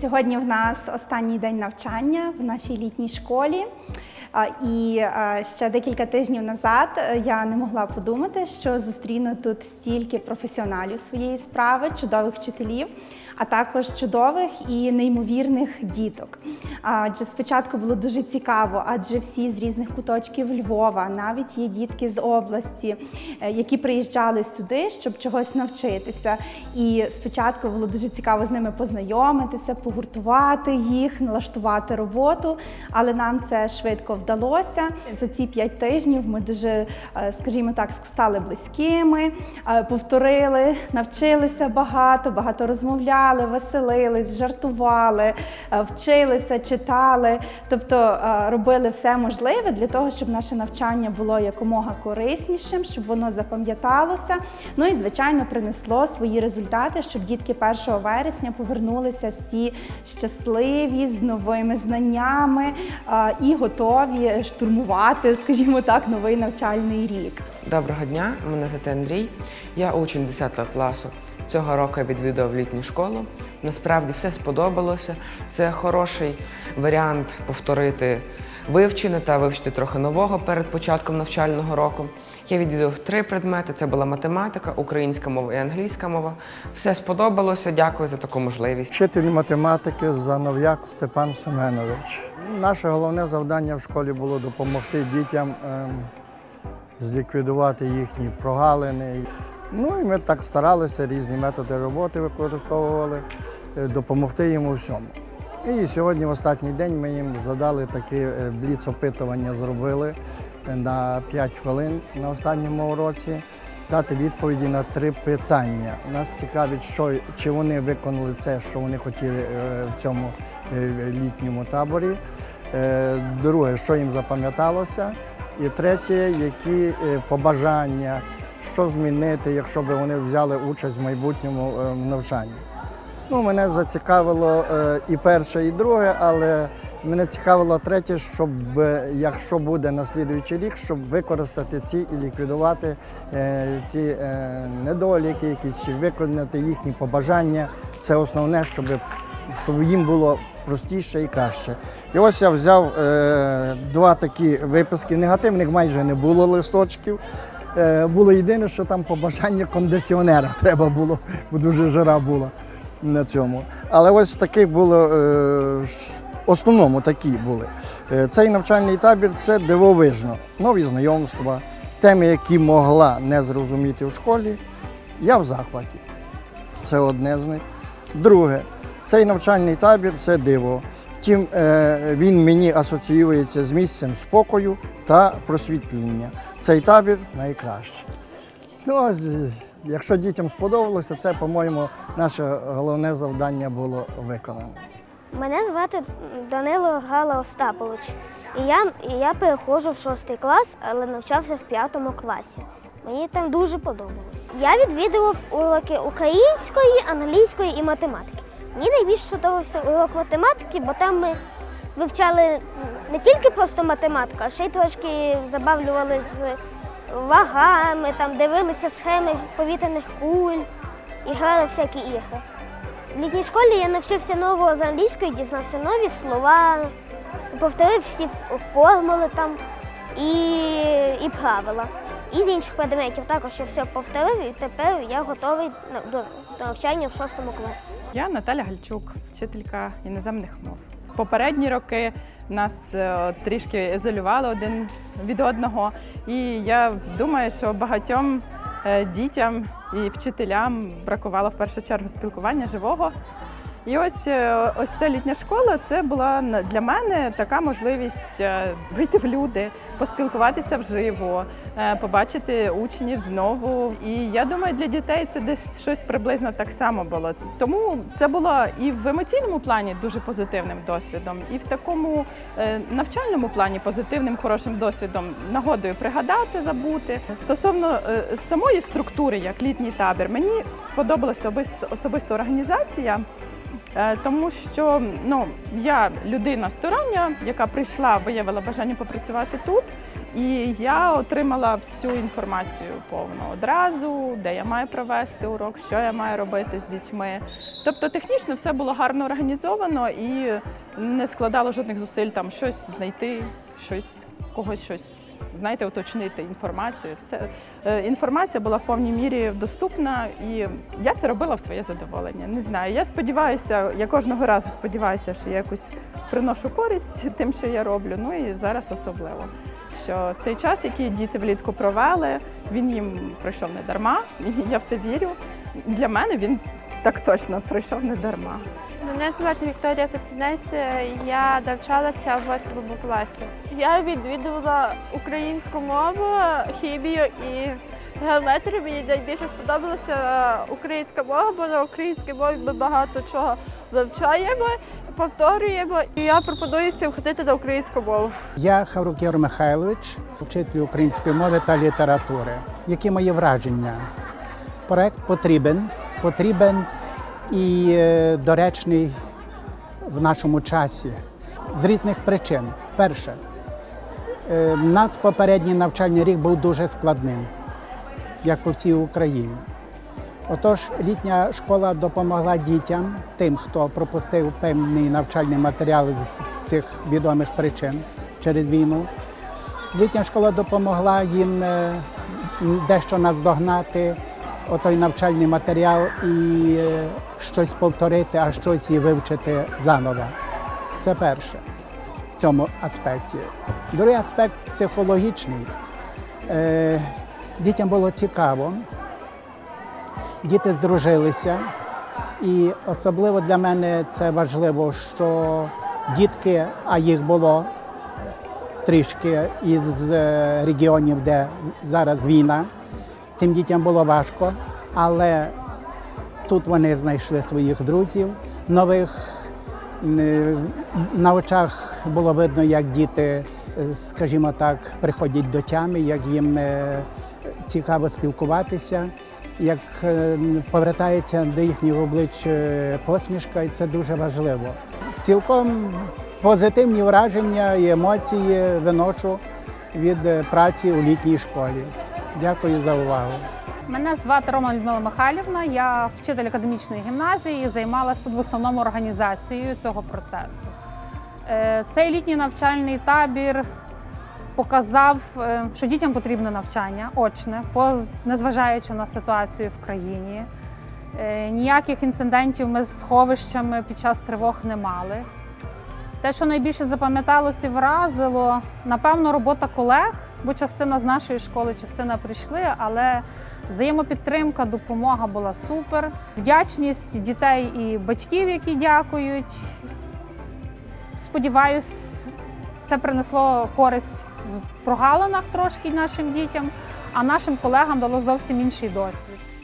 Сьогодні в нас останній день навчання в нашій літній школі. І ще декілька тижнів назад е, я не могла подумати, що зустріну тут стільки професіоналів своєї справи, чудових вчителів, а також чудових і неймовірних діток. Адже спочатку було дуже цікаво, адже всі з різних куточків Львова, навіть є дітки з області, е, які приїжджали сюди, щоб чогось навчитися. І спочатку було дуже цікаво з ними познайомитися, погуртувати їх, налаштувати роботу, але нам це швидко вдалося. За ці п'ять тижнів ми дуже, е, скажімо так, стали близькими, е, повторили, навчилися багато, багато розмовляли, веселились, жартували, е, вчилися, читали, тобто робили все можливе для того, щоб наше навчання було якомога кориснішим, щоб воно запам'яталося. Ну і звичайно принесло свої результати, щоб дітки 1 вересня повернулися всі щасливі з новими знаннями і готові штурмувати, скажімо так, новий навчальний рік. Доброго дня, мене звати Андрій. Я учень 10 класу. Цього року відвідав літню школу. Насправді все сподобалося. Це хороший варіант повторити вивчене та вивчити трохи нового перед початком навчального року. Я відвідав три предмети: це була математика, українська мова і англійська мова. Все сподобалося. Дякую за таку можливість. Вчитель математики Занов'як Степан Семенович. Наше головне завдання в школі було допомогти дітям ем, зліквідувати їхні прогалини. Ну і ми так старалися, різні методи роботи використовували, е, допомогти їм у всьому. І сьогодні, в останній день, ми їм задали таке е, бліц-опитування, зробили на 5 хвилин на останньому уроці. Дати відповіді на три питання. Нас цікавить, що чи вони виконали це, що вони хотіли е, в цьому е, літньому таборі. Е, Друге, що їм запам'яталося. І третє, які е, побажання, що змінити, якщо б вони взяли участь в майбутньому е, навчанні. Ну, мене зацікавило е, і перше, і друге, але мене цікавило третє, щоб е, якщо буде наслідуючий рік, щоб використати ці і ліквідувати е, ці недоліки, якісь чи виконати їхні побажання. Це основне, щоб, щоб їм було простіше і краще. І ось я взяв два такі виписки. Негативних майже не було листочків. Було єдине, що там побажання кондиціонера треба було, бо дуже жара була на цьому. Але ось таких було е, основному такі були. Е, Цей навчальний табір це дивовижно. Нові знайомства, теми, які могла не зрозуміти в школі. Я в захваті. Це одне з них. Друге, цей навчальний табір це диво. Втім, е, він мені асоціюється з місцем спокою та просвітлення. Цей табір найкращий. Якщо дітям сподобалося, це, по-моєму, наше головне завдання було виконано. Мене звати Данило Гала Остапович. І я, і я переходжу в шостий клас, але навчався в п'ятому класі. Мені там дуже подобалось. Я відвідував уроки української, англійської і математики. Мені найбільше сподобався урок математики, бо там ми вивчали не тільки просто математику, а ще й трошки забавлювали з вагами, там дивилися схеми повітряних куль і грали всякі ігри. В літній школі я навчився нового з англійської, дізнався нові слова, повторив всі формули там і, і правила. І з інших предметів також я все повторив, і тепер я готовий до, навчання в шостому класі. Я Наталя Гальчук, вчителька іноземних мов. Попередні роки нас е, трішки ізолювали один від одного, і я думаю, що багатьом е, дітям і вчителям бракувало в першу чергу спілкування живого. І ось е, ось ця літня школа це була для мене така можливість е, вийти в люди, поспілкуватися вживо, е, побачити учнів знову. І я думаю, для дітей це десь щось приблизно так само було. Тому це було і в емоційному плані дуже позитивним досвідом, і в такому навчальному плані позитивним хорошим досвідом нагодою пригадати, забути. Стосовно самої структури, як літній табір, мені сподобалася особисто, особисто організація. Е, Тому що ну, я людина стороння, яка прийшла, виявила бажання попрацювати тут, і я отримала всю інформацію повну одразу, де я маю провести урок, що я маю робити з дітьми. Тобто технічно все було гарно організовано і не складало жодних зусиль там щось знайти, щось когось щось знаєте, уточнити інформацію. Все е, інформація була в повній мірі доступна, і я це робила в своє задоволення. Не знаю. Я сподіваюся, я кожного разу сподіваюся, що я якусь приношу користь тим, що я роблю. Ну і зараз особливо. Що цей час, який діти влітку провели, він їм пройшов не дарма. Я в це вірю. Для мене він так точно пройшов не дарма. Мене звати Вікторія Пацінець, я навчалася в 8 класі. Я відвідувала українську мову, хімію і геометрію. Мені найбільше сподобалася українська мова, бо на українській мові ми багато чого вивчаємо, повторюємо. І я пропоную всім ходити на українську мову. Я Хаврук Ігор Михайлович, вчитель української мови та літератури. Які мої враження? Проект потрібен, потрібен і е, доречний в нашому часі з різних причин. Перше, е, в нас попередній навчальний рік був дуже складним, як по всій Україні. Отож, літня школа допомогла дітям, тим, хто пропустив певний навчальний матеріал з цих відомих причин через війну. Літня школа допомогла їм е, дещо наздогнати отой навчальний матеріал і е, щось повторити, а щось і вивчити заново. Це перше в цьому аспекті. Другий аспект психологічний. Е, Дітям було цікаво, діти здружилися, і особливо для мене це важливо, що дітки, а їх було трішки із е, регіонів, де зараз війна, цим дітям було важко, але тут вони знайшли своїх друзів нових. Е, На очах було видно, як діти, е, скажімо так, приходять до тями, як їм е, цікаво спілкуватися, як повертається до їхніх облич посмішка, і це дуже важливо. Цілком позитивні враження і емоції виношу від праці у літній школі. Дякую за увагу. Мене звати Рома Людмила Михайлівна. Я вчитель академічної гімназії і займалася тут в основному організацією цього процесу. Е, Цей літній навчальний табір показав, е, що дітям потрібне навчання очне, незважаючи на ситуацію в країні. Е, Ніяких інцидентів ми з сховищами під час тривог не мали. Те, що найбільше запам'яталося і вразило, напевно, робота колег, бо частина з нашої школи, частина прийшли, але взаємопідтримка, допомога була супер. Вдячність дітей і батьків, які дякують. Сподіваюсь, це принесло користь в прогалинах трошки нашим дітям, а нашим колегам дало зовсім інший досвід.